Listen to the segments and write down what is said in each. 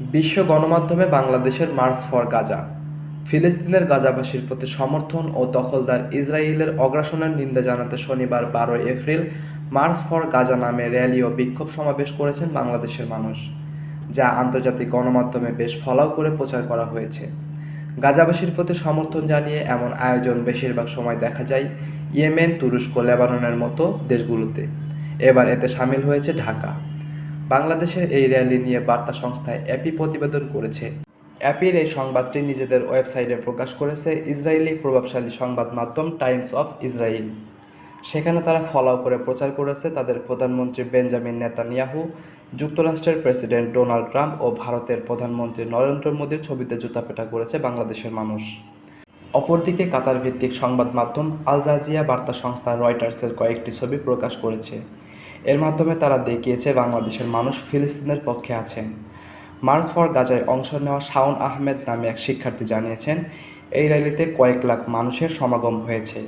বিশ্ব গণমাধ্যমে বাংলাদেশের মার্চ ফর গাজা, ফিলিস্তিনের গাজাবাসীর প্রতি সমর্থন ও দখলদার ইসরায়েলের অগ্রাসনের নিন্দা জানাতে শনিবার বারোই এপ্রিল মার্চ ফর গাজা নামে র্যালি ও বিক্ষোভ সমাবেশ করেছেন বাংলাদেশের মানুষ, যা আন্তর্জাতিক গণমাধ্যমে বেশ ফলাও করে প্রচার করা হয়েছে। গাজাবাসীর প্রতি সমর্থন জানিয়ে এমন আয়োজন বেশিরভাগ সময় দেখা যায় ইয়েমেন, তুরস্ক, লেবাননের মতো দেশগুলোতে। এবার এতে সামিল হয়েছে ঢাকা। বাংলাদেশের এই র্যালি নিয়ে বার্তা সংস্থায় অ্যাপি প্রতিবেদন করেছে। অ্যাপির এই সংবাদটি নিজেদের ওয়েবসাইটে প্রকাশ করেছে ইসরায়েলি প্রভাবশালী সংবাদ মাধ্যম টাইমস অফ ইসরায়েল। সেখানে তারা ফলাও করে প্রচার করেছে তাদের প্রধানমন্ত্রী বেঞ্জামিন নেতানিয়াহু, যুক্তরাষ্ট্রের প্রেসিডেন্ট ডোনাল্ড ট্রাম্প ও ভারতের প্রধানমন্ত্রী নরেন্দ্র মোদীর ছবিতে জুতাপেটা করেছে বাংলাদেশের মানুষ। অপরদিকে কাতার ভিত্তিক সংবাদ মাধ্যম আল জাজিয়া বার্তা সংস্থা রয়টার্সের কয়েকটি ছবি প্রকাশ করেছে। এর মাধ্যমে তারা দেখিয়েছে বাংলাদেশের মানুষ ফিলিস্তিনের পক্ষে আছেন। মার্চ ফর গাজায় অংশ নেওয়া শাওন আহমেদ নামে এক শিক্ষার্থী জানিয়েছেন, এই র্যালিতে কয়েক লাখ মানুষের সমাগম হয়েছে।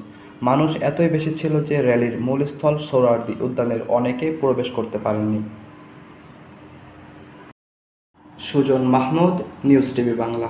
মানুষ এতই বেশি ছিল যে র্যালির মূল স্থল সোহরাওয়ার্দী উদ্যানের অনেকে প্রবেশ করতে পারেননি। Sujan Mahmud, news TV Bangla.